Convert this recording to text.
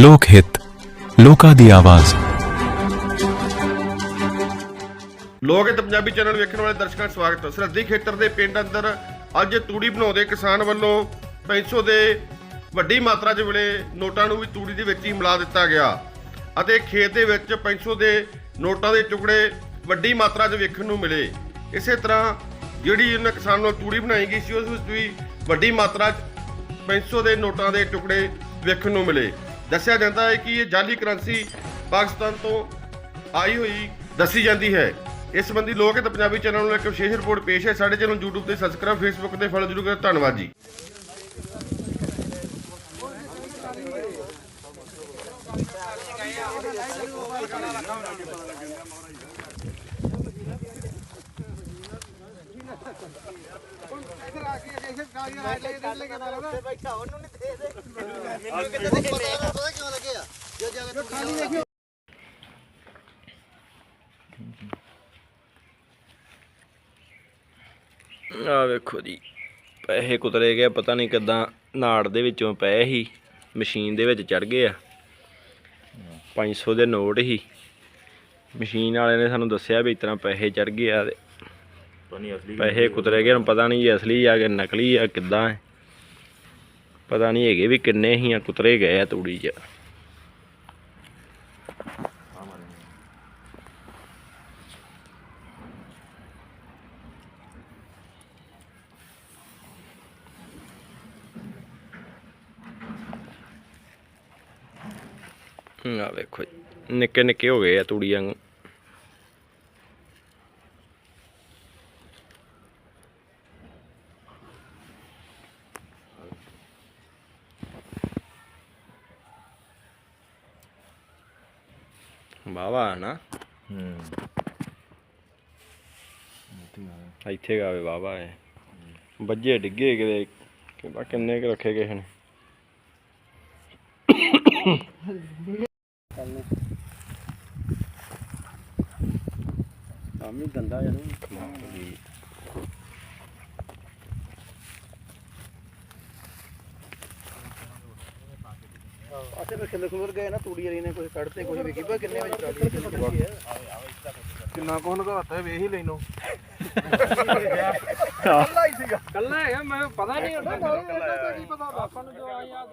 ਲੋਕ ਹਿੱਤ, ਲੋਕਾਂ ਦੀ ਆਵਾਜ਼। ਲੋਕ ਹਿੱਤ ਪੰਜਾਬੀ ਚੈਨਲ ਵੇਖਣ ਵਾਲੇ ਦਰਸ਼ਕਾਂ ਦਾ ਸਵਾਗਤ ਹੈ। ਸਰਹੱਦੀ ਖੇਤਰ ਦੇ ਪਿੰਡ ਅੰਦਰ ਅੱਜ ਤੂੜੀ ਬਣਾਉਂਦੇ ਕਿਸਾਨ ਵੱਲੋਂ 500 ਦੇ ਵੱਡੀ ਮਾਤਰਾ 'ਚ ਮਿਲੇ ਨੋਟਾਂ ਨੂੰ ਵੀ ਤੂੜੀ ਦੇ ਵਿੱਚ ਹੀ ਮਿਲਾ ਦਿੱਤਾ ਗਿਆ। ਅਤੇ ਖੇਤ ਦੇ ਵਿੱਚ 500 ਦੇ ਨੋਟਾਂ ਦੇ ਟੁਕੜੇ ਵੱਡੀ ਮਾਤਰਾ 'ਚ ਵੇਖਣ ਨੂੰ ਮਿਲੇ। ਇਸੇ ਤਰ੍ਹਾਂ ਜਿਹੜੀ ਉਹਨਾਂ ਕਿਸਾਨ ਨੂੰ ਤੂੜੀ ਬਣਾਈ ਗਈ ਸੀ, ਉਸ ਵਿੱਚ ਵੀ ਵੱਡੀ ਮਾਤਰਾ 'ਚ 500 ਦੇ ਨੋਟਾਂ ਦੇ ਟੁਕੜੇ ਵੇਖਣ ਨੂੰ ਮਿਲੇ। ਦੱਸਿਆ ਜਾਂਦਾ ਹੈ ਕਿ ਇਹ ਜਾਲੀ ਕਰੰਸੀ ਪਾਕਿਸਤਾਨ ਤੋਂ ਆਈ ਹੋਈ ਦੱਸੀ ਜਾਂਦੀ ਹੈ। ਇਸ ਸੰਬੰਧੀ ਲੋਕ ਤੇ ਪੰਜਾਬੀ ਚੈਨਲ ਨੂੰ ਇੱਕ ਵਿਸ਼ੇਸ਼ ਰਿਪੋਰਟ ਪੇਸ਼ ਹੈ। ਸਾਡੇ ਚੈਨਲ YouTube ਤੇ ਸਬਸਕ੍ਰਾਈਬ Facebook ਤੇ ਫੋਲੋ ਜ਼ਰੂਰ ਕਰੋ। ਧੰਨਵਾਦ ਜੀ। ਆ ਵੇਖੋ ਜੀ, ਪੈਸੇ ਕੁਤਰੇ ਗਏ, ਪਤਾ ਨਹੀਂ ਕਿਦਾਂ ਨਾੜ ਦੇ ਵਿੱਚੋਂ ਪਏ ਸੀ, ਮਸ਼ੀਨ ਦੇ ਵਿੱਚ ਚੜ ਗਏ ਆ। 500 ਦੇ ਨੋਟ ਹੀ ਮਸ਼ੀਨ ਵਾਲੇ ਨੇ ਸਾਨੂੰ ਦੱਸਿਆ ਵੀ ਇਸ ਤਰ੍ਹਾਂ ਪੈਸੇ ਚੜ ਗਏ ਆ ਤੇ ਪੈਸੇ ਕੁਤਰੇ ਗਏ ਹੁਣ ਪਤਾ ਨਹੀਂ ਜੀ ਅਸਲੀ ਆ ਕਿ ਨਕਲੀ ਆ ਕਿੱਦਾਂ ਹੈ ਪਤਾ ਨਹੀਂ ਹੈਗੇ ਵੀ ਕਿੰਨੇ ਹੀ ਆ ਕੁਤਰੇ ਗਏ ਆ ਤੂੜੀ 'ਚ। ਆ ਵੇਖੋ ਨਿੱਕੇ ਨਿੱਕੇ ਹੋ ਗਏ ਆ ਤੂੜੀ ਵਾਂਗੂ। ਵਾਵਾ ਨਾ ਹੂੰ ਇੱਥੇ ਗਾਵੇ ਵਾਵਾ ਹੈ ਵੱਜੇ ਡਿੱਗੇ ਕਿਤੇ ਕਿੰਨਾ ਕਿੰਨੇ ਕੁ ਰੱਖੇ ਕਿਸੇ ਨੇ ਕੰਮ ਹੀ ਗੰਦਾ ਯਾਰ ਆਸੇ ਵਿੱਚ ਖਿੰਦਰ ਖੁੰਦਰ ਗਏ ਨਾ ਤੂੜੀ ਵਾਲੀ ਨੇ ਕੁਝ ਕੱਢਤੇ ਕੁਝ ਵਿਕੀ। ਪਾ ਕਿੰਨੇ ਵਿੱਚ ਕੱਢੀ ਕਿੰਨਾ ਕੋਹ ਲਗਾਤਾ ਵੇਖ ਹੀ ਲੈਨੋ ਕੱਲਾ ਹੀ ਸੀਗਾ। ਕੱਲਾ ਹੈਗਾ ਮੈਂ ਪਤਾ ਨਹੀਂ ਹੁੰਦਾ। ਕੱਲਾ ਕੀ ਪਤਾ ਆਪਾਂ ਨੂੰ ਜੋ ਆਇਆ।